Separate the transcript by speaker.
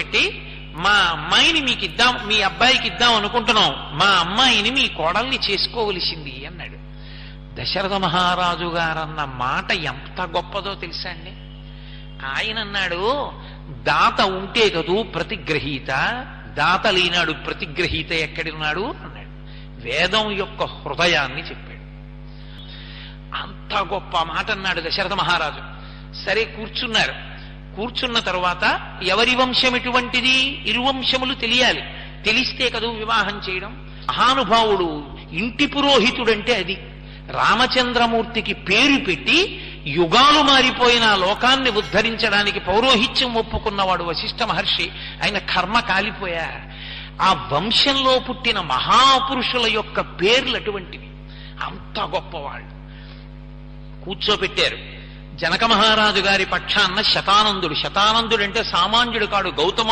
Speaker 1: పెట్టి మా అమ్మాయిని మీకు ఇద్దాం మీ అబ్బాయికి ఇద్దాం అనుకుంటున్నాం. మా అమ్మాయిని మీ కోడల్ని చేసుకోవలసింది అన్నాడు. దశరథ మహారాజు గారన్న మాట ఎంత గొప్పదో తెలుసా అండి? ఆయన అన్నాడు దాత ఉంటే కదూ ప్రతిగ్రహీత దాత లేనాడు ప్రతిగ్రహీత ఎక్కడున్నాడు? అన్నాడు. వేదం యొక్క హృదయాన్ని చెప్పాడు. అంత గొప్ప మాట అన్నాడు దశరథ మహారాజు. సరే కూర్చున్నారు. కూర్చున్న తరువాత ఎవరి వంశం ఎటువంటిది? ఇరువంశములు తెలియాలి. తెలిస్తే కదూ వివాహం చేయడం? మహానుభావుడు ఇంటి పురోహితుడంటే అది. రామచంద్రమూర్తికి పేరు పెట్టి యుగాలు మారిపోయిన లోకాన్ని ఉద్ధరించడానికి పౌరోహిత్యం ఒప్పుకున్నవాడు వశిష్ఠ మహర్షి. ఆయన కర్మ కాలిపోయా. ఆ వంశంలో పుట్టిన మహాపురుషుల యొక్క పేర్లు అటువంటివి. అంత గొప్పవాళ్ళు. కూర్చోబెట్టారు జనక మహారాజు గారి పక్షాన్న శతానందుడు. శతానందుడు అంటే సామాన్యుడు కాడు గౌతమ